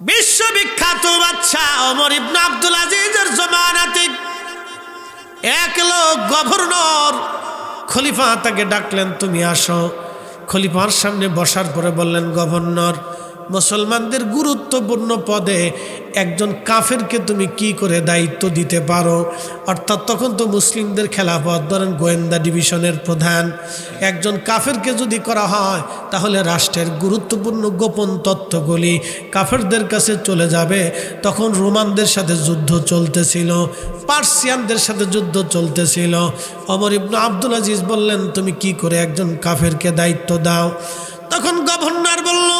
বিশ্ববিখ্যাত বাচ্চা অমর ইবন আব্দুল আজিজের জমানাতে এক লোক গভর্নর খলিফা তাকে ডাকলেন, তুমি আসো। খলিফার সামনে বসার পরে বললেন, গভর্নর মুসলমানদের গুরুত্বপূর্ণ পদে একজন কাফেরকে তুমি কি করে দায়িত্ব দিতে পারো? অর্থাৎ তখন তো মুসলিমদের খেলাফত, ধরেন গোয়েন্দা ডিভিশনের প্রধান, একজন কাফেরকে যদি করা হয়, তাহলে রাষ্ট্রের গুরুত্বপূর্ণ গোপন তথ্যগুলি কাফেরদের কাছে চলে যাবে। তখন রোমানদের সাথে যুদ্ধ চলতেছিল, পার্সিয়ানদের সাথে যুদ্ধ চলতেছিল। অমর ইবনু আব্দুল আজিজ বললেন, তুমি কি করে একজন কাফেরকে দায়িত্ব দাও? তখন গভর্নর বলল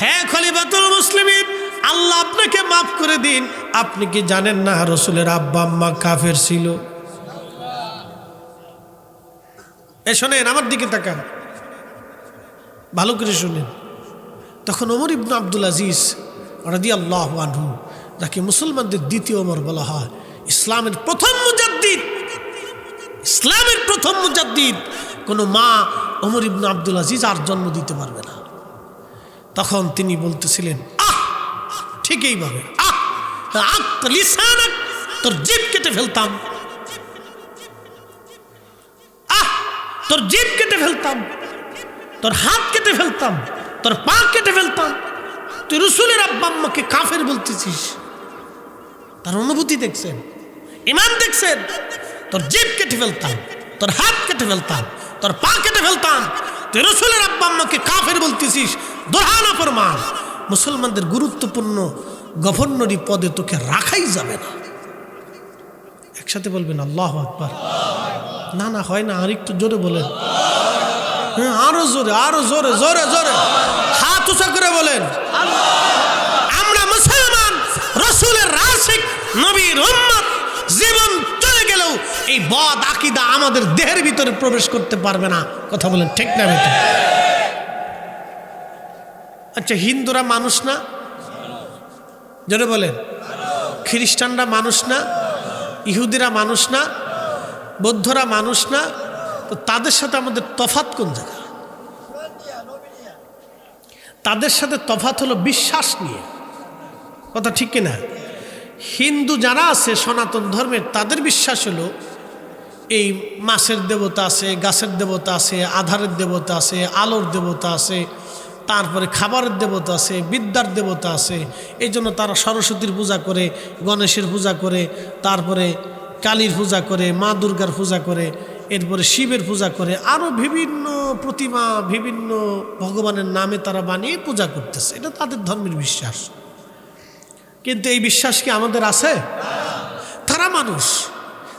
হ্যাঁ খলিফাতুল মুসলিমিন, আল্লাহ আপনাকে মাফ করে দিন। আপনি কি জানেন না রসুলের আব্বা আম্মা কাফের ছিল? এ শোনেন, আমার দিকে তাকান। ভালো করে শুনেন। তখন ওমর ইবনু আব্দুল আজিজ রাদি আল্লাহ আনহু, যাকে মুসলমানদের দ্বিতীয় ওমর বলা হয়, ইসলামের প্রথম মুজাদ্দিদ, ইসলামের প্রথম মুজাদ্দিদ, কোনো মা ওমর ইবনু আব্দুল আজিজ আর জন্ম দিতে পারবে না। তখন তিনি বলতেছিলেন, আহ ঠিক এইভাবে আহ তোর জিভ কেটে ফেলতাম। আহ, তোর জিভ কেটে ফেলতাম। তোর হাত কেটে ফেলতাম। তোর পা কেটে ফেলতাম। তুই রসুলের আব্বা আম্মাকে কাফের বলতেছিস। তার অনুভূতি দেখছেন? ইমান দেখছেন? তোর জিভ কেটে ফেলতাম। তোর হাত কেটে ফেলতাম। তোর পা কেটে ফেলতাম। তুই রসুলের আব্বা আম্মাকে কাফের বলতেছিস। দোহানা প্রমাণ মুসলমানদের গুরুত্বপূর্ণ গভর্নরি পদে তোকে রাখাই যাবে না। একসাথে বলবেন, আল্লাহ আকবার। না না, হয় না, আর একটু জোরে বলেন। হ্যাঁ আরও জোরে আরও জোরে জোরে জোরে। হাত উঁচা করে বলেন। আমরা মুসলমান, রসুলের রাশিক নবীর জীবন এই বদ আকিদা আমাদের দেহের ভিতরে প্রবেশ করতে পারবে না। কথা বলেন ঠিক না বেটা? আচ্ছা হিন্দুরা মানুষ না? জোরে বলেন। খ্রিস্টানরা মানুষ না? ইহুদিরা মানুষ না? বৌদ্ধরা মানুষ না? তো তাদের সাথে আমাদের তফাত কোন জায়গা? তাদের সাথে তফাত হলো বিশ্বাস নিয়ে। কথা ঠিক কিনা? হিন্দু যারা আছে, সনাতন ধর্মের, তাদের বিশ্বাস হলো এই মাছের দেবতা আছে, গাছের দেবতা আছে, আধারের দেবতা আছে, আলোর দেবতা আছে, তারপরে খাবারের দেবতা আছে, বিদ্যার দেবতা আছে। এই জন্য তারা সরস্বতীর পূজা করে, গণেশের পূজা করে, তারপরে কালীর পূজা করে, মা দুর্গার পূজা করে, এরপরে শিবের পূজা করে আরও বিভিন্ন প্রতিমা, বিভিন্ন ভগবানের নামে তারা বানিয়ে পূজা করতেছে। এটা তাদের ধর্মের বিশ্বাস। কিন্তু এই বিশ্বাস কি আমাদের আছে? তারা মানুষ।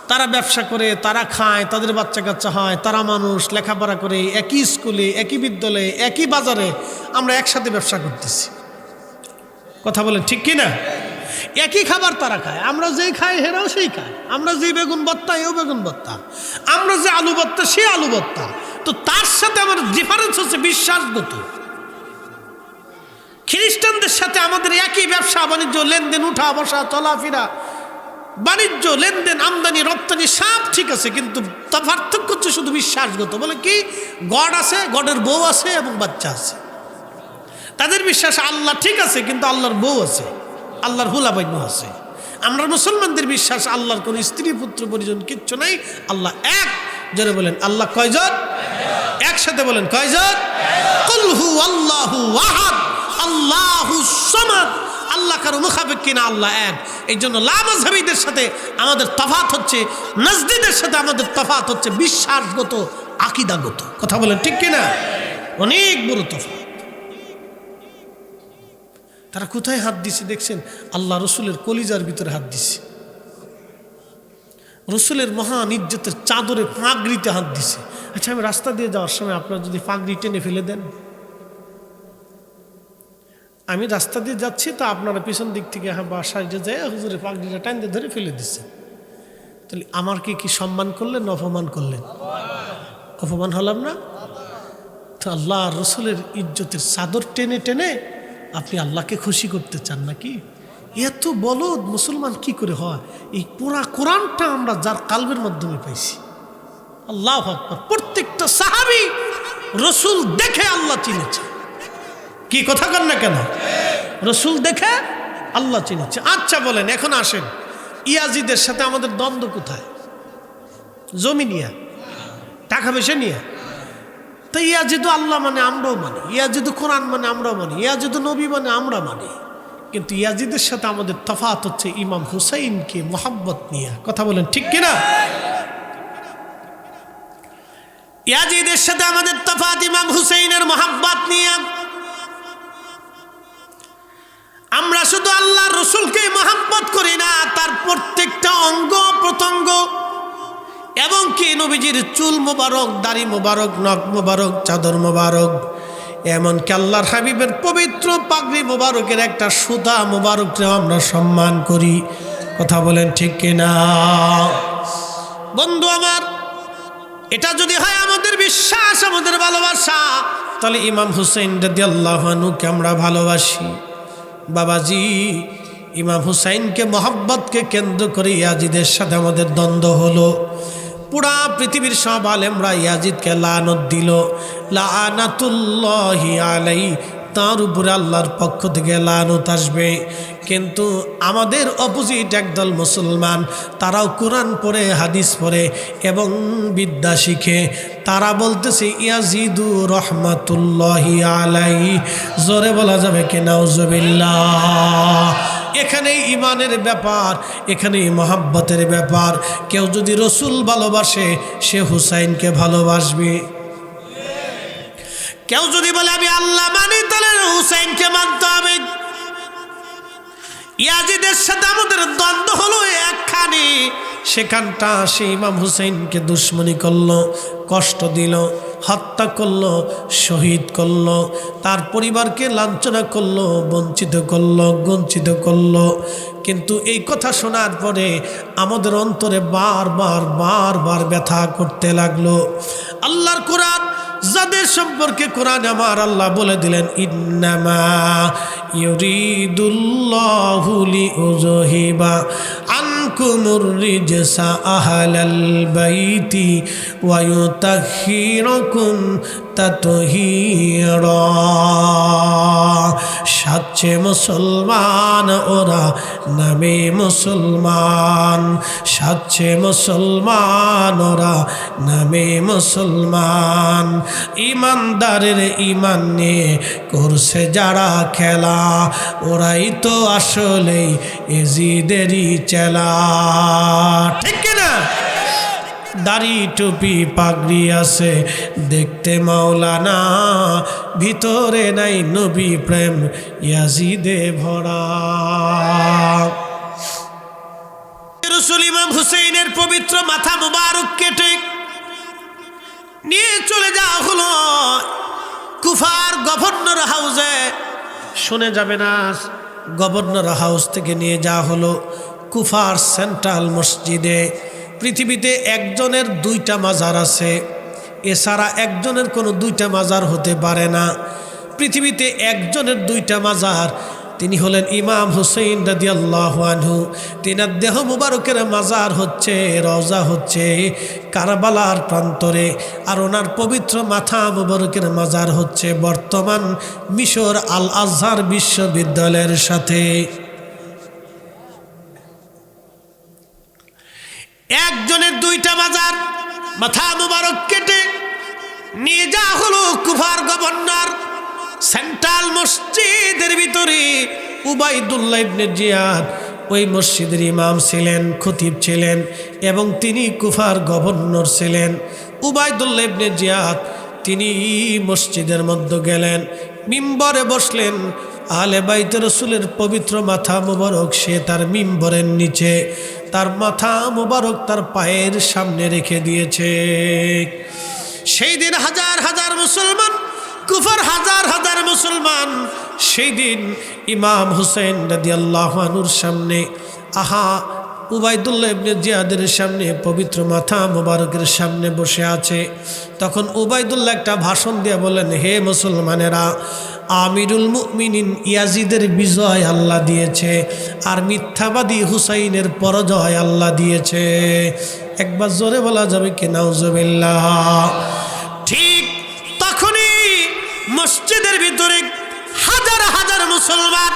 তারা ব্যবসা করে, তারা খায়, তাদের বাচ্চা কাচ্চা হয়, তারা মানুষ, লেখাপড়া করে, একই স্কুলে, একই বিদ্যালয়ে, একই বাজারে আমরা একসাথে ব্যবসা করতেছি। কথা বলেন ঠিক কি না একই খাবার তারা খায়, আমরা যেই খাই হেরাও সেই খায়, আমরা যে বেগুন বত্তা এও বেগুন বত্তা, আমরা যে আলু বত্তা সে আলু বত্তা। তো তার সাথে আমার ডিফারেন্স হচ্ছে বিশ্বাসগত। খ্রিস্টানদের সাথে আমাদের একই ব্যবসা, বাণিজ্য, লেনদেন উঠা বসা চলাফেরা বাণিজ্য, লেনদেন, আমদানি, রপ্তানি সব ঠিক আছে, কিন্তু তা পার্থক্য হচ্ছে শুধু বিশ্বাসগত। বলে কি? গড আছে, গডের বউ আছে এবং বাচ্চা আছে। তাদের বিশ্বাস আল্লাহ ঠিক আছে, কিন্তু আল্লাহর বউ আছে, আল্লাহর হুলাবান্য আছে। আমরা মুসলমানদের বিশ্বাস আল্লাহর কোনো স্ত্রী, পুত্র, পরিজন কিচ্ছু নাই। আল্লাহ এক। জোরে বলেন, আল্লাহ কয়জন? একসাথে বলেন, কয়জন? কুলহু আল্লাহু আহাদ, আল্লাহু সমাদ। আল্লাহ কারও মুখাপেক কিনা আল্লাহ এক। এই জন্য লামাজহাবিদের সাথে আমাদের তফাত হচ্ছে, নজদিদের সাথে আমাদের তফাত হচ্ছে বিশ্বাসগত, আকিদাগত। কথা বলেন ঠিক কিনা? অনেক বড় তফাত। তারা কোথায় হাত দিছে দেখছেন? আল্লাহ রসুলের কলিজার ভিতরে হাত দিছে। রসুলের মহান ইজ্জতের চাদরে পাগড়িতে হাত দিছে। আচ্ছা আমি রাস্তা দিয়ে যাওয়ার সময় আপনার যদি পাগড়ি টেনে ফেলে দেন? আমি রাস্তা দিয়ে যাচ্ছি, তো আপনারা পিছন দিক থেকে হ্যাঁ বাসায় যে যায় হুজুরের পাগড়িটা টাইন দিয়ে ধরে ফেলে দিচ্ছে তাহলে আমার কি কি সম্মান করলেন, অপমান করলেন? অপমান হলাম না? তো আল্লাহ রসুলের ইজ্জতের চাদর টেনে টেনে আপনি আল্লাহকে খুশি করতে চান নাকি? এত বলদ মুসলমান কি করে হয়? এই পুরা কোরআনটা আমরা যার কালবের মাধ্যমে পাইছি। আল্লাহ প্রত্যেকটা সাহাবি রসুল দেখে আল্লাহ চিনেছে। কি কথা কর না কেন? রসুল দেখে আল্লাহ চিনেছে। আচ্ছা বলেন, এখন আসেন। ইয়াজিদের সাথে আমাদের দ্বন্দ্ব কোথায়? জমি নিয়ে, টাকা পয়সা নিয়ে। তো ইয়াজিদু আল্লাহ মানে আমরাও মানি। ইয়াজিদু কোরআন মানে আমরাও মানি। ইয়াজিদু নবী মানে আমরা মানি। কিন্তু ইয়াজিদের সাথে আমাদের তফাত হচ্ছে ইমাম হুসাইনকে মোহাব্বত নিয়ে। কথা বলেন, ঠিক কিনা? ইয়াজিদের সাথে আমাদের তফাত ইমাম হুসাইনের মোহাব্বত নিয়ে আমরা শুধু আল্লাহ রসুলকে মহাব্বত করি না, তার প্রত্যেকটা অঙ্গ প্রত্যঙ্গ। এবং কি নবীজির চুল মোবারক, দাড়ি মোবারক, নখ মোবারক, চাদর মোবারক, এমনকি আল্লাহর হাবিবের পবিত্র পাগড়ি মোবারকের একটা সুতা মোবারককেও আমরা সম্মান করি। কথা বলেন ঠিক কিনা? বন্ধু আমার, এটা যদি হয় আমাদের বিশ্বাস, আমাদের ভালোবাসা, তাহলে ইমাম হুসেন রাদি আল্লাহানুকে আমরা ভালোবাসি। বাবাজি, ইমাম হুসাইনকে, মোহাব্বতকে কেন্দ্র করে ইয়াজিদের সাথে আমাদের দ্বন্দ্ব হলো। পুরা পৃথিবীর সব আলেমরা ইয়াজিদকে লানত দিল। লানাতুল্লাহি আলাই, তার উপরে আল্লাহর পক্ষ থেকে লানত আসবে। কিন্তু আমাদের অপোজিট একদল মুসলমান, তারাও কোরআন পড়ে, হাদিস পড়ে এবং বিদ্যা শিখে। তারা বলতেছে, ইয়াজিদু রহমাতুল্লাহি আলাই জোরে বলা যাবে কি, নাউজবিল্লাহ। এখানে ইমানের ব্যাপার, এখানে মহাব্বতের ব্যাপার। কেউ যদি রসুল ভালোবাসে, সে হুসাইনকে ভালোবাসবে। কেউ যদি বলে, আমি আল্লাহ মানি, তাহলে হুসাইনকে মানতে হবে। ইয়াজিদের সাথে আমাদের দ্বন্দ্ব হলো একখানে। সেখানটা সে ইমাম হুসেনকে দুশ্মনী করল, কষ্ট দিল, হত্যা করল, শহীদ করল, তার পরিবারকে লাঞ্ছনা করল, বঞ্চিত করল বঞ্চিত করল। কিন্তু এই কথা শোনার পরে আমাদের অন্তরে বারবার বারবার ব্যথা করতে লাগল। আল্লাহর কোরআন যাদের সম্পর্কে কোরআন আমার আল্লাহ বলে দিলেন, ইন্নামা يريد الله لأذهب عنكم الرجس أهل البيت ويطهركم তাতহীরা সাচ্ছে মুসলমান, ওরা নামে মুসলমান। সাচ্ছে মুসলমান, ওরা নামে মুসলমান। ইমানদারের ইমান নিয়ে করছে যারা খেলা, ওরাই তো আসলেই এজিদেরই চেলা। ঠিক না দাড়ি টুপি পাগড়ি আছে। দেখতে মাওলানা, ভিতরে নাই নবী প্রেম, ইয়াজিদে ভরা। রসুল হুসেইনের পবিত্র মাথা মুবারক কেটে নিয়ে চলে যাওয়া হলো কুফার গভর্নর হাউসে। শুনে যাবে না, গভর্নর হাউস থেকে নিয়ে যাওয়া হলো কুফার সেন্ট্রাল মসজিদে। পৃথিবীতে একজনের দুইটা মাজার আছে। এছাড়া একজনের কোনো দুইটা মাজার হতে পারে না। পৃথিবীতে একজনের দুইটা মাজার, তিনি হলেন ইমাম হুসেইন রাদি আল্লাহানহু তিনার দেহ মুবারকের মাজার হচ্ছে, রওজা হচ্ছে কারবালার প্রান্তরে। আর ওনার পবিত্র মাথা মুবারকের মাজার হচ্ছে বর্তমান মিশর আল আজহার বিশ্ববিদ্যালয়ের সাথে। একজনের দুইটা মাজার, মাথা মুবারক কেটে নিয়ে যা হলো কুফার গভর্নর। সেন্ট্রাল মসজিদের ভিতরে উবাইদুল্লাহ জিয়াদ, ওই মসজিদের ইমাম ছিলেন, খতিব ছিলেন এবং তিনি কুফার গভর্নর ছিলেন। উবাইদুল্লাহ ইবনে জিয়াদ, তিনি মসজিদের মধ্যে গেলেন, মিম্বরে বসলেন। আলে বাইতে রসুলের পবিত্র মাথা মোবারক, সে তার মিম্বরের নিচে তার মাথা মোবারক তার পায়ের সামনে রেখে দিয়েছে। সেই দিন হাজার হাজার মুসলমান, কুফার হাজার হাজার মুসলমান, সেই দিন ইমাম হুসেন আল্লাহানুর সামনে, আহা উবাইদুল্লাহ ইবনে জিয়াদের সামনে পবিত্র মাথা মোবারকের সামনে বসে আছে। তখন উবাইদুল্লাহ একটা ভাষণ দিয়ে বলেন হে মুসলমানেরা আমিরুল মুমিনিন ইয়াজিদের বিজয় আল্লাহ দিয়েছে আর মিথ্যাবাদী হুসাইনের পরাজয় আল্লাহ দিয়েছে। একবার জোরে বলা যাবে কি, নাউজবিল্লাহ। ঠিক তখনই মসজিদের ভিতরে হাজার হাজার মুসলমান,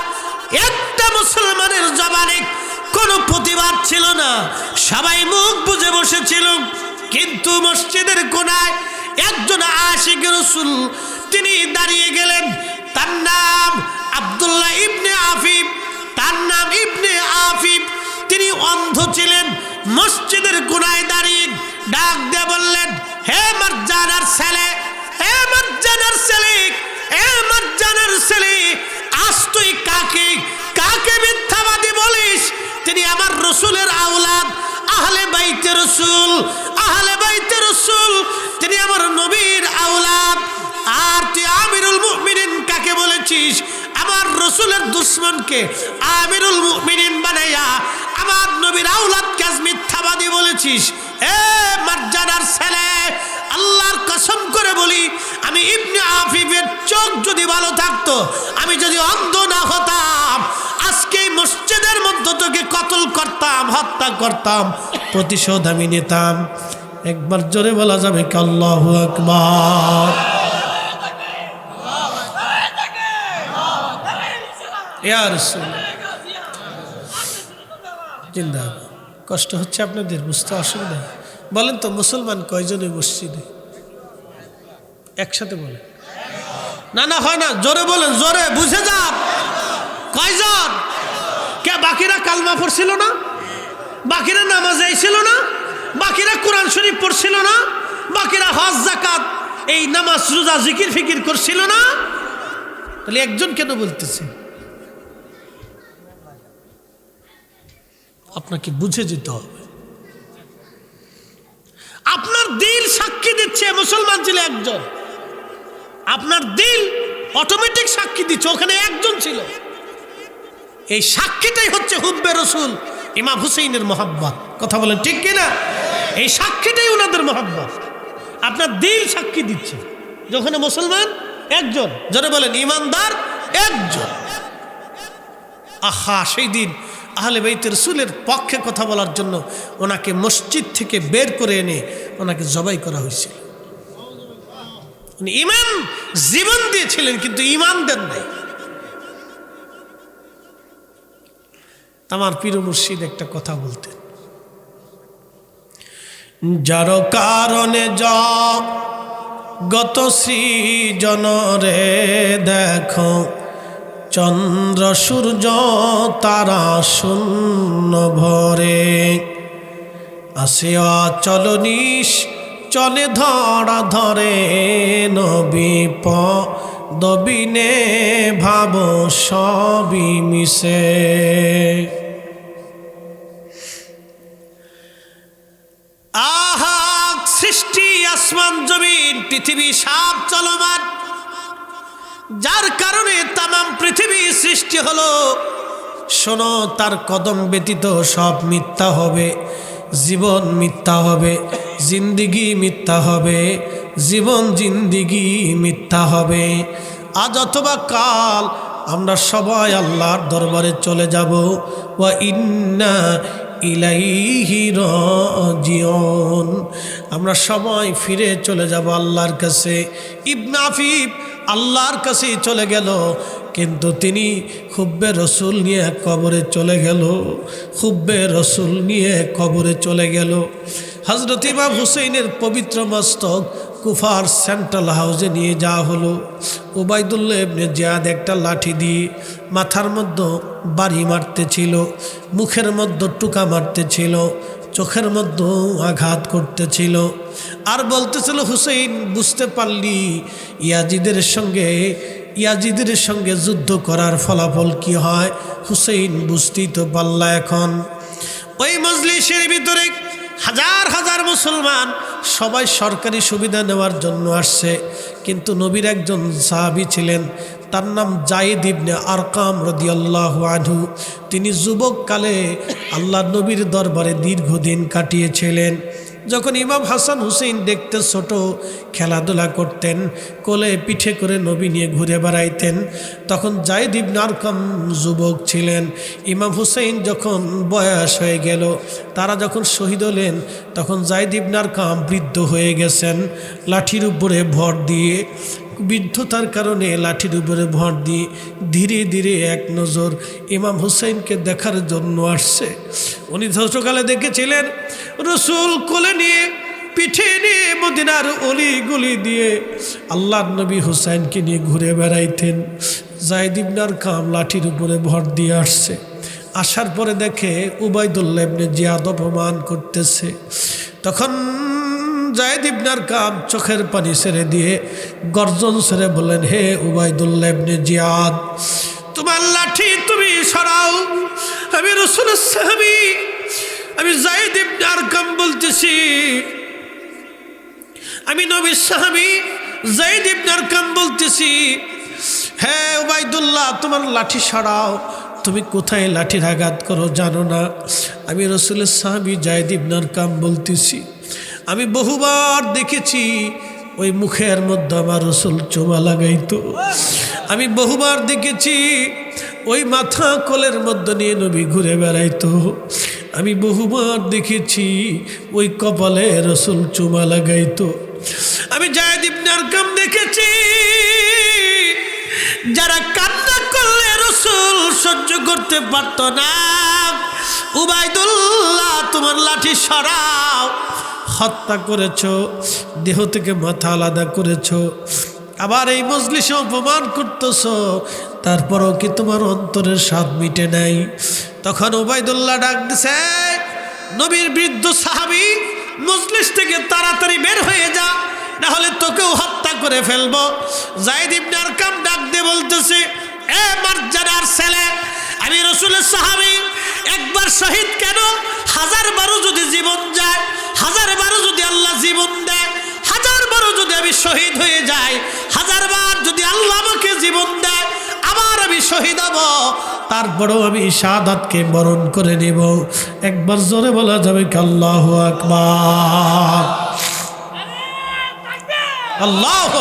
একটা মুসলমানের জবানে কোনো প্রতিবাদ ছিল না। সবাই মুখ বুঝে বসেছিল, কিন্তু মসজিদের কোনায় একজন আশিক রসুল তিনি দাঁড়িয়ে গেলেন। তার নাম আব্দুল্লাহ ইবনে আফিফ, তার নাম ইবনে আফিফ। তিনি অন্ধ ছিলেন, মসজিদের কোনায় দাঁড়িয়ে ডাক দিয়ে বললেন, হে ছেলে হে ছেলে হে ছেলে, আজ তুই কাকে কাকে মিথ্যাবাদী বলিস? তিনি আমার রসুলের আওলাদ, আহলে বাইতে রসুল, আহলে বাইতে রসুল। তিনি আমার নবীর আওলাদ। রসুলের দুশ্মনকে আমিরুল মুমিনিন বানাইয়া আমার নবীর আউলাদ কাজ মিথ্যাবাদী বলেছিস। এ মার্জানার ছেলে, আল্লাহর কসম করে বলি, আমি ইবনে আফিফের চোখ যদি ভালো থাকতো, আমি যদি অন্ধ না হতাম, আজকে মসজিদের মধ্য থেকে কতল করতাম, হত্যা করতাম, প্রতিশোধ আমি নিতাম। একবার জোরে বলা যাবে কি আল্লাহু আকবার। কষ্ট হচ্ছে আপনাদের, বুঝতে অসুবিধা বলেন তো, মুসলমান কয়জনে মসজিদে? একসাথে বলেন। না না, হয় না, জোরে বলেন, জোরে, বুঝে যান। কয়জন? কে, বাকিরা কালমা পড়ছিল না? বাকিরা নামাজ ছিল না? বাকিরা কোরআন শরীফ পড়ছিল না? বাকিরা হজ জাকাত এই নামাজ, রোজা, জিকির, ফিকির করছিল না? তাহলে একজন কেন বলতেছে? আপনাকে বুঝে যেতে হবে। আপনার দিল সাক্ষী দিচ্ছে মুসলমান ছিল একজন। আপনার দিল অটোমেটিক সাক্ষী দিচ্ছে, ওখানে একজন ছিল। এই সাক্ষীটাই হচ্ছে হুব্বে রসুল ইমাম হুসেইনের মোহাব্বত। কথা বলেন ঠিক কিনা এই সাক্ষীটাই ওনাদের মোহাব্বত। আপনার দিল সাক্ষী দিচ্ছে। যখন মুসলমান একজন যারা বলেন, ইমানদার একজন। আহা, সেই দিন আহলে বাইতের রসুলের পক্ষে কথা বলার জন্য ওনাকে মসজিদ থেকে বের করে এনে ওনাকে জবাই করা হয়েছিল। ইমান জীবন দিয়েছিলেন, কিন্তু ইমান দেন নাই। আমার পীর মুর্শিদ একটা কথা বলতেন। যার কারণে য গত সৃজন রে দেখো চন্দ্র, সূর্য, তারা শূন্য ভরে। আসে অচল চলে ধরা ধরে নবী প দবিনে ভাব সবই মিশে। আহা সৃষ্টি, আসমান, জমিন, পৃথিবী সাপ চলমান। যার কারণে তামাম পৃথিবী সৃষ্টি হলো। শোনো, তার কদম ব্যতীত সব মিথ্যা হবে। জীবন মিথ্যা হবে, জিন্দিগি মিথ্যা হবে, জীবন জিন্দিগি মিথ্যা হবে। আজ অথবা কাল আমরা সবাই আল্লাহর দরবারে চলে যাব। ওয়া ইন্না ইলাইহি রাজিউন। আমরা সবাই ফিরে চলে যাব আল্লাহর কাছে। ইবনাফিব আল্লাহর কাছেই চলে গেল। কিন্তু তিনি খুব্বে রসুল নিয়ে কবরে চলে গেল। খুব্বে রসুল নিয়ে কবরে চলে গেল। হজরত ইমাম হুসেইনের পবিত্র মস্তক কুফার সেন্ট্রাল হাউসে নিয়ে যাওয়া হলো। ওবায়দুল্লাহ এমনি জিয়াদ একটা লাঠি দিয়ে মাথার মধ্যে বাড়ি মারতেছিল, মুখের মধ্যে টুকা মারতেছিল। চোখের মধ্যে আঘাত করতেছিল। আর বলতেছিল, হুসেইন, বুঝতে পারলি, ইয়াজিদের সঙ্গে ইয়াজিদের সঙ্গে যুদ্ধ করার ফলাফল কি হয়? হুসেইন, বুঝতেই তো পাল্লা এখন। ওই মজলিসের ভিতরে হাজার হাজার মুসলমান সবাই সরকারি সুবিধা নেওয়ার জন্য আসছে। কিন্তু নবীর একজন সাহাবি ছিলেন তার নাম জায়েদ ইবনে আরকাম রদিয়াল্লাহ আনহু। তিনি যুবককালে আল্লাহ নবীর দরবারে দীর্ঘদিন কাটিয়েছিলেন। যখন ইমাম হাসান হুসেইন দেখতে ছোট, খেলাধুলা করতেন, কোলে পিঠে করে নবী নিয়ে ঘুরে বেড়াইতেন, তখন জায়দ ইবনে আরকাম যুবক ছিলেন। ইমাম হুসেইন যখন বয়স হয়ে গেল, তারা যখন শহীদ হলেন, তখন জায়দ ইবনে আরকাম বৃদ্ধ হয়ে গেছেন, লাঠির উপরে ভর দিয়ে। বৃদ্ধতার কারণে লাঠির উপরে ভর দিয়ে ধীরে ধীরে এক নজর ইমাম হুসাইনকে দেখার জন্য আসছে। উনি ছোটকালে দেখেছিলেন, রসুল কোলে নিয়ে, পিঠে নিয়ে মদিনার অলি গুলি দিয়ে আল্লাহ নবী হুসাইনকে নিয়ে ঘুরে বেড়াইতেন। জায়দিবনার কাম লাঠির উপরে ভর দিয়ে আসছে। আসার পরে দেখে উবায়দুল্লাহ জিয়াদ অপমান করতেছে। তখন জায়দ ইবনার কাম চোখের পানি ছেড়ে দিয়ে গর্জন ছেড়ে বলেন হে উবায়দুল্লাহ ইবনে জিয়াদ, তোমার লাঠি তুমি সরাও। আমি রসুল সাহাবি, আমি জায়দ ইবনার কাম বলতেছি। আমি নবী সাহাবি জাইদ ইবনার কাম বলতেছি। হ্যাঁ ওবায়দুল্লাহ তোমার লাঠি সরাও। তুমি কোথায় লাঠির আঘাত করো জানো না? আমি রসুলের সাহাবি, জায়দ ইবনার কাম বলতেছি। আমি বহুবার দেখেছি, ওই মুখের মধ্যে আমার রসুল চোমা লাগাইতো। আমি বহুবার দেখেছি, ওই মাথা কোলের মধ্যে নিয়ে নবী ঘুরে বেড়াইতো। আমি বহুবার দেখেছি, ওই কপালে রসুল চুমা লাগাইতো। আমি জায়দ ইবনার কাম দেখেছি, যারা কান্না করলে রসুল সহ্য করতে পারত না। উবাইদুল্লাহ তোমার লাঠি সরাও। হত্যা করেছ, দেহ থেকে মাথা আলাদা করেছ, আবার এই মজলিসে অপমান করতেছ, তারপরও কি তোমার অন্তরের স্বাদ মিটে নাই? তখন ওবায়দুল্লাহ ডাক দিছে নবীর বৃদ্ধ সাহাবি, মজলিস থেকে তাড়াতাড়ি বের হয়ে যা না হলে তোকেও হত্যা করে ফেলব। জাইদ ইবনার কাম ডাক দিয়ে বলতেছে, এ মার্জানার ছেলে, আমি রসুলের সাহাবি একবার শহীদ কেন? হাজার বারো যদি জীবন যায়, হাজার বারো যদি আল্লাহ জীবন দেয়, হাজার বারো যদি আমি শহীদ হয়ে যাই, হাজার বার যদি আল্লাহ আমাকে জীবন দেয়, আবার আমি শহীদ হব, তারপরেও আমি শাহাদাতকে বরণ করে নেব। একবার জোরে বলা যাবে আল্লাহ আকবার? আল্লাহ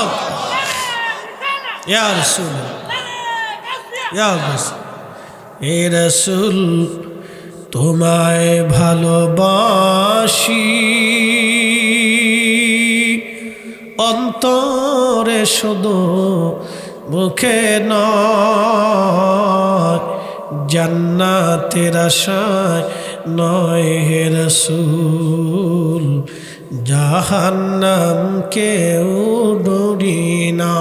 এ রসুল তোমায় ভালোবাসি। অন্তরে শুধু মুখে নয়, জান্নাতের আশায় নয় হে রসুল জাহান্নাম কেউ ডরি না।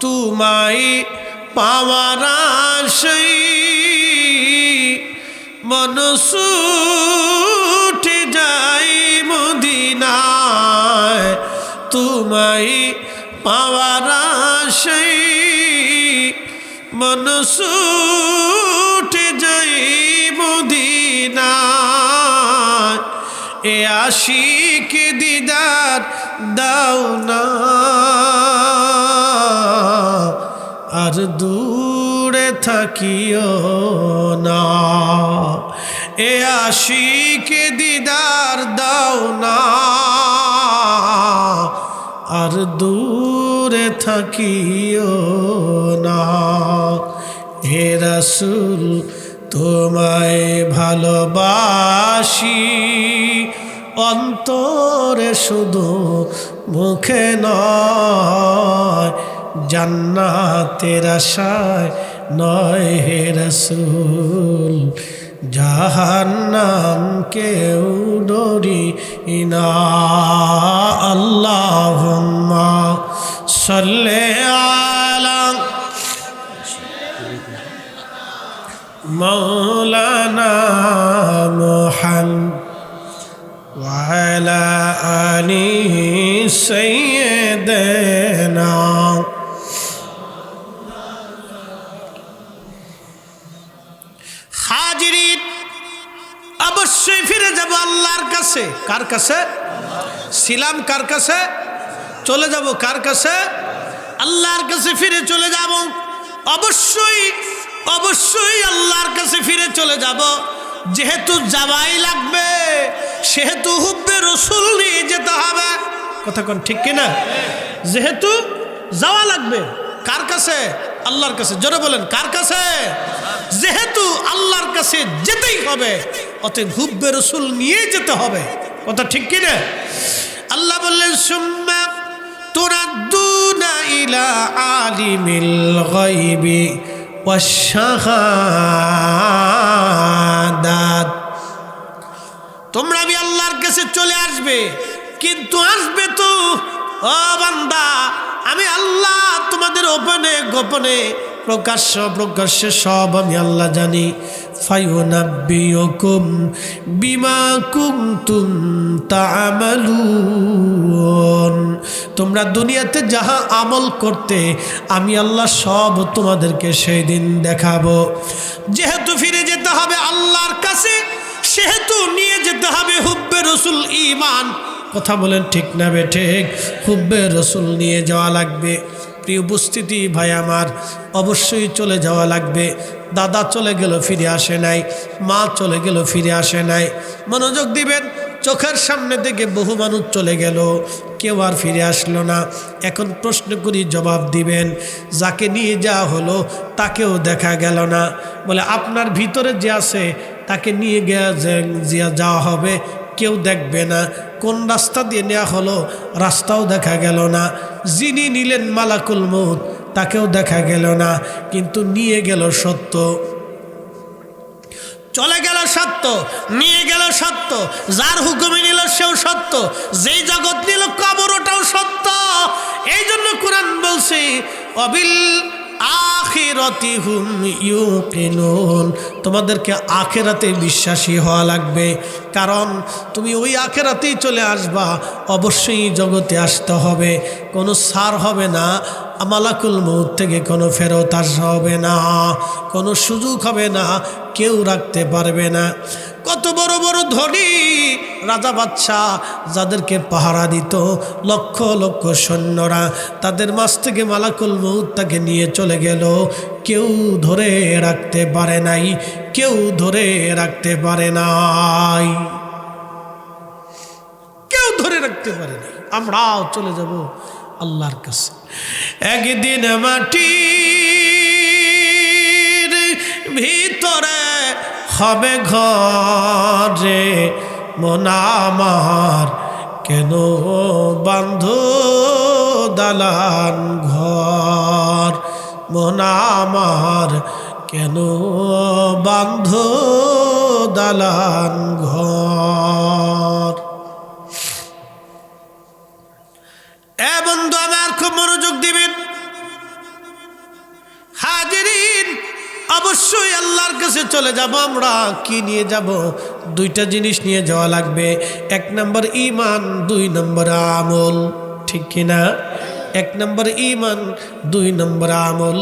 তোমায় পাওয়ার আশাই মনসুটে যাই মদিনায়। তোমায় পাওয়ার আশাই মনসুটে যাই মদিনায়। এ আশিক দিদার দাও না। আর দূরে থাকিও না। এ আশিক দিদার দাও না। আর দূরে থাকিও না। হে রাসুল, তোমায় ভালোবাসি। অন্তরে শুধু মুখে নয়, জান্নাতের আশায় নয় হে রসুল জাহান নাম কেউ ডরি ইনা আল্লাহ সল্লে আলাম মৌলানা ওয়ালা আনি সৈয়দ অবশ্যই ফিরে যাব আল্লাহর কাছে। কার কাছে? ছিলাম কার কাছে? চলে যাব কার কাছে? আল্লাহর কাছে ফিরে চলে যাব। অবশ্যই অবশ্যই আল্লাহর কাছে ফিরে চলে যাব। যেহেতু যাওয়াই লাগবে, সেহেতু হুব্বে রসুল নিয়ে যেতে হবে। কথা কোন ঠিক কিনা যেহেতু যাওয়া লাগবে, কার কাছে? আল্লাহর কাছে। জোরে বলেন, কার কাছে? যেহেতু আল্লাহর কাছে যেতেই হবে। অতএব হুব্বে রসুল নিয়ে যেতে হবে। কথা ঠিক কিনা আল্লাহ বললেন, সুম্মা তোরাদ্দুনা ইলা আলিমিল গায়বি ওয়াশাহাদাত তোমরা আমি আল্লাহর কাছে চলে আসবে, কিন্তু আসবে তো, ও বান্দা, আমি আল্লাহ তোমাদের ওপেনে, গোপনে প্রকাশ্য, প্রকাশ্যে সব আমি আল্লাহ জানি। ফায়ুনাব্বিয়ুকুম বিমা কুনতুম তা'মালুন তোমরা দুনিয়াতে যাহা আমল করতে, আমি আল্লাহ সব তোমাদেরকে সেই দিন দেখাবো। যেহেতু ফিরে যেতে হবে আল্লাহর কাছে, সেহেতু নিয়ে যেতে হবে হুব্বে রসুল ইমান কথা বলেন ঠিক না বে ঠিক? হুব্বে রসুল নিয়ে যাওয়া লাগবে। প্রিয় উপস্থিতি, ভাই আমার, অবশ্যই চলে যাওয়া লাগবে। দাদা চলে গেল, ফিরে আসে নাই। মা চলে গেল, ফিরে আসে নাই। মনোযোগ দিবেন, চোখের সামনে থেকে বহু মানুষ চলে গেল। কেউ আর ফিরে আসলো না। এখন প্রশ্ন করি, জবাব দিবেন, যাকে নিয়ে যাওয়া হলো, তাকেও দেখা গেল না। বলে, আপনার ভিতরে যে আছে, তাকে নিয়ে গিয়ে যাওয়া হবে কেউ দেখবে না। কোন রাস্তা দিয়ে নেওয়া হলো, রাস্তাও দেখা গেল না। যিনি নিলেন মালাকুল মৌত তাকেও দেখা গেল না। কিন্তু নিয়ে গেল সত্য। চলে গেল সত্য, নিয়ে গেল সত্য। যার হুকুমে নিল সেও সত্য। যেই জগৎ নিল কবর ওটাও সত্য। এই জন্য কোরআন বলছি, অবিল আখিরতি হুম ইউকিনুন। তোমাদেরকে আখেরাতে বিশ্বাসী হওয়া লাগবে। কারণ তুমি ওই আখেরাতেই চলে আসবা। অবশ্যই জগতে আসতে হবে। কোনো সার হবে না। আমালাকুল মৌত থেকে কোনো ফেরত আসা হবে না। কোনো সুযোগ হবে না। কেউ রাখতে পারবে না। কত বড় বড় ধনী রাজা বাচ্চা যাদেরকে পাহারা দিত, লক্ষ লক্ষ সৈন্যরা তাদের মাছ থেকে মালাকুল মৌত তাকে নিয়ে চলে গেল। কেউ ধরে রাখতে পারে নাই, কেউ ধরে রাখতে পারে নাই। কেউ ধরে রাখতে পারে নাই, আমরাও চলে যাব আল্লাহর কাছে। একদিন মাটির ভিতরে হবে ঘরে মনামার কেন বান্ধ দালান ঘর? মনামার কেন বান্ধ দালান ঘর? অবশ্যই আল্লাহর কাছে চলে যাব, আমরা কি নিয়ে যাব? দুইটা জিনিস নিয়ে যাওয়া লাগবে। এক নম্বর ইমান দুই নম্বর আমল। ঠিক কিনা এক নম্বর ইমান দুই নম্বর আমল।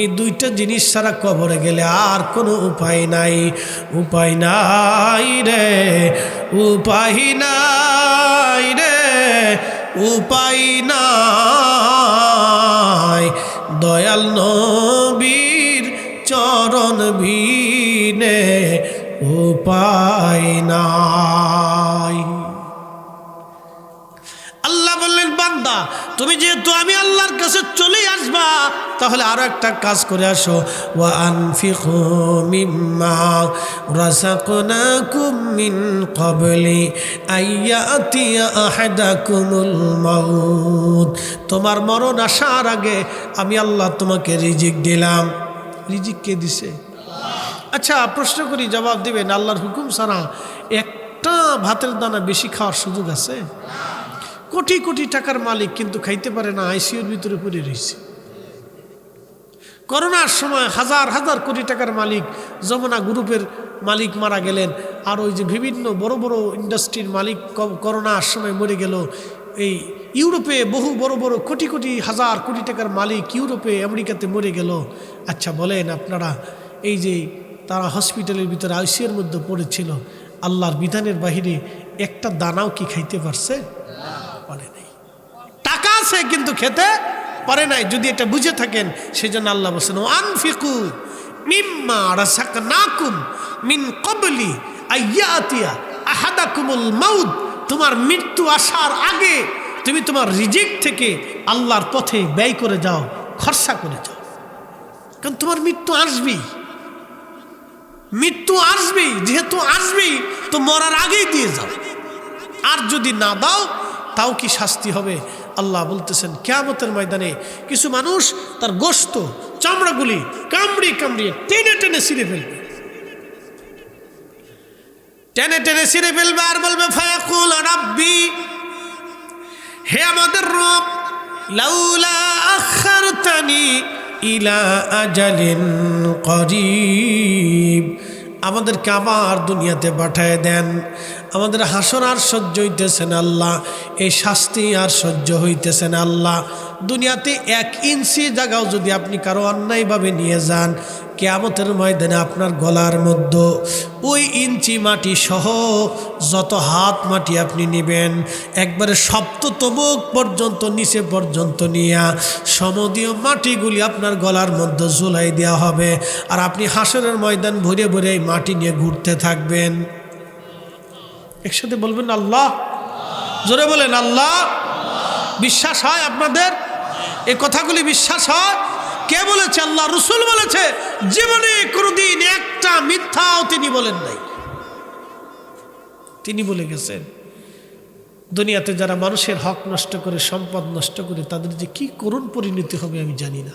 এই দুইটা জিনিস ছাড়া কবরে গেলে আর কোনো উপায় নাই। উপায় নাই রে, উপায় নাই রে, উপায় নাই। দয়াল নবীর বিনে উপায় নাই। আল্লাহ বললেন, বান্দা, তুমি যেহেতু আমি আল্লাহর কাছে চলে আসবা, তাহলে আরও একটা কাজ করে আসো। তোমার মরণ আসার আগে আমি আল্লাহ তোমাকে রিজিক দিলাম। রিজিক কে দিছে? আচ্ছা প্রশ্ন করি, জবাব দিবেন, আল্লাহর হুকুম সারা একটা ভাতের দানা বেশি খাওয়ার সুযোগ আছে? কোটি কোটি টাকার মালিক কিন্তু খাইতে পারে না আইসিউর ভিতরে পড়ে রয়েছে। করোনার সময় হাজার হাজার কোটি টাকার মালিক, যমুনা গ্রুপের মালিক মারা গেলেন, আর ওই যে বিভিন্ন বড় বড় ইন্ডাস্ট্রির মালিক করোনার সময় মরে গেল। এই ইউরোপে বহু বড় বড় কোটি কোটি হাজার কোটি টাকার মালিক ইউরোপে, আমেরিকাতে মরে গেল। আচ্ছা বলেন আপনারা, এই যে তারা হসপিটালের ভিতরে আইসিউর মধ্যে পড়েছিল। আল্লাহর বিধানের বাহিরে একটা দানাও কি খাইতে পারছে? পারে নাই। টাকা আছে কিন্তু খেতে পারে নাই। যদি এটা বুঝে থাকেন সেই জন্য আল্লাহ বলছেন আনফিকু মিম্মা রাসাকনাকুম মিন কবলি আইয়াতিয়া আহাদাকুমুল মাউদ তোমার মৃত্যু আসার আগে তুমি তোমার রিজিক থেকে আল্লাহর পথে ব্যয় করে যাও, খরচা করে যাও। কারণ তোমার মৃত্যু আসবেই। মৃত্যু আসবেই, যেহেতু আসবেই, তো মরার আগেই দিয়ে যাও। আর যদি না দাও, তাও কি শাস্তি হবে? আল্লাহ বলতেছেন, কেয়ামতের ময়দানে কিছু মানুষ তার গোস্ত চামড়াগুলি কামড়ি কামড়িয়ে টেনে টেনে ছিঁড়ে ফেলবে। টেনে টেনে ছিঁড়ে ফেলবে আর বলবে, ফায়াকুল রাব্বি, হে আমাদের রব, লাউলা আখারতানি ইলা আজালিন করিব। আমাদেরকে আবার দুনিয়াতে পাঠায় দেন। আমাদের হাসর আর সহ্য হইতেছেন আল্লাহ, এই শাস্তি আর সহ্য হইতেছেন আল্লাহ। দুনিয়াতে এক ইঞ্চি জায়গাও যদি আপনি কারও অন্যায়ভাবে নিয়ে যান, কেয়ামতের ময়দানে আপনার গলার মধ্যে ওই ইঞ্চি মাটি সহ যত হাত মাটি আপনি নেবেন, একবারে সপ্ত তবুক পর্যন্ত, নিচে পর্যন্ত নিয়া সমদীয় মাটিগুলি আপনার গলার মধ্যে ঝুলাই দেওয়া হবে। আর আপনি হাসরের ময়দান ভরে ভরে এই মাটি নিয়ে ঘুরতে থাকবেন। একসাথে বলবেন আল্লাহ। জোরে বলেন আল্লাহ। বিশ্বাস হয় আপনাদের? এই কথাগুলি বিশ্বাস হয়? কে বলেছে? আল্লাহ রসুল বলেছে, জীবনে কোনোদিন একটা মিথ্যাও তিনি বলেন নাই। তিনি বলে গেছেন, দুনিয়াতে যারা মানুষের হক নষ্ট করে, সম্পদ নষ্ট করে, তাদের যে কি করুণ পরিণতি হবে আমি জানি না।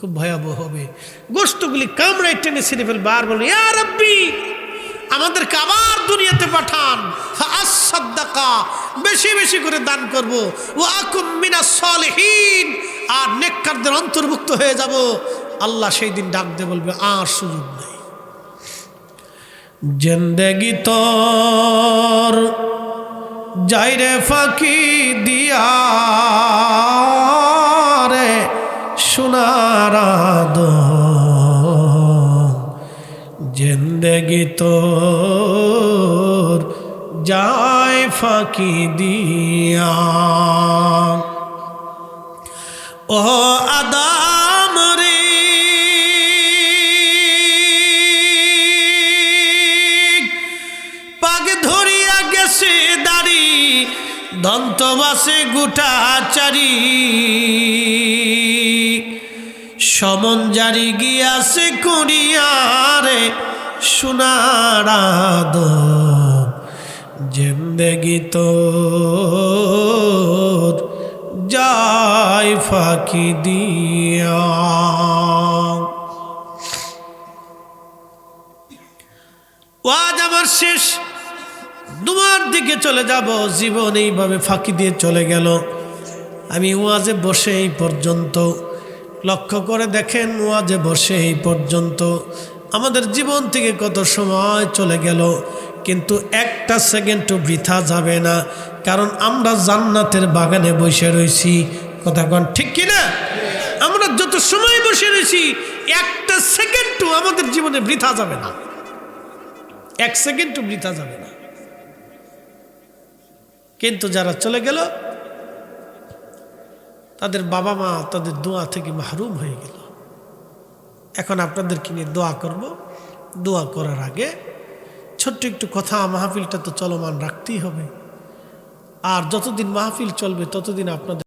খুব ভয়াবহ হবে। গোষ্ঠগুলি কামড়ায় টেনে ছিঁড়ে ফেলবে। আর বলবে আমাদেরকে আবার দুনিয়াতে পাঠান। বেশি বেশি করে দান করব। ও আকুম সলহীন, আর নেককারদের অন্তর্ভুক্ত হয়ে যাব। আল্লাহ সেই দিন ডাক দিয়ে বলবে, আর সুযোগ নেই। জেন্দেগি তোর যাইরে ফাঁকি দিয়া রে সোনার জেন্দেগি তোর ফাঁকি দিয়া। ও আদাম রে, পাগ ধরিয়া গেছে দাড়ি, দন্তবাসে গোটা চারি। সমন জারি গিয়াছে কুড়িয়ারে সোনারাদ জিন্দেগি যায় ফাঁকি দিয়া। আমার শেষ, দুমার দিকে চলে যাব, জীবন এইভাবে ফাঁকি দিয়ে চলে গেল। আমি ওয়াজে বসে এই পর্যন্ত, লক্ষ্য করে দেখেন ওয়াজে বসে এই পর্যন্ত। আমাদের জীবন থেকে কত সময় চলে গেল কিন্তু একটা সেকেন্ডও বৃথা যাবে না। কারণ আমরা জান্নাতের বাগানে বসে রয়েছি। কথা কন, ঠিক কিনা? আমরা যত সময় বসে রয়েছি, একটা সেকেন্ডও আমাদের জীবনে বৃথা যাবে না। এক সেকেন্ডও বৃথা যাবে না। কিন্তু যারা চলে গেল, তাদের বাবা মা তাদের দোয়া থেকে মাহরুম হয়ে গেল। এখন আপনাদেরকে নিয়ে দোয়া করব। দোয়া করার আগে ছোট্ট একটু কথা মাহফিলটা তো চলমান রাখতেই হবে। আর যতদিন মাহফিল চলবে ততদিন আপনাদের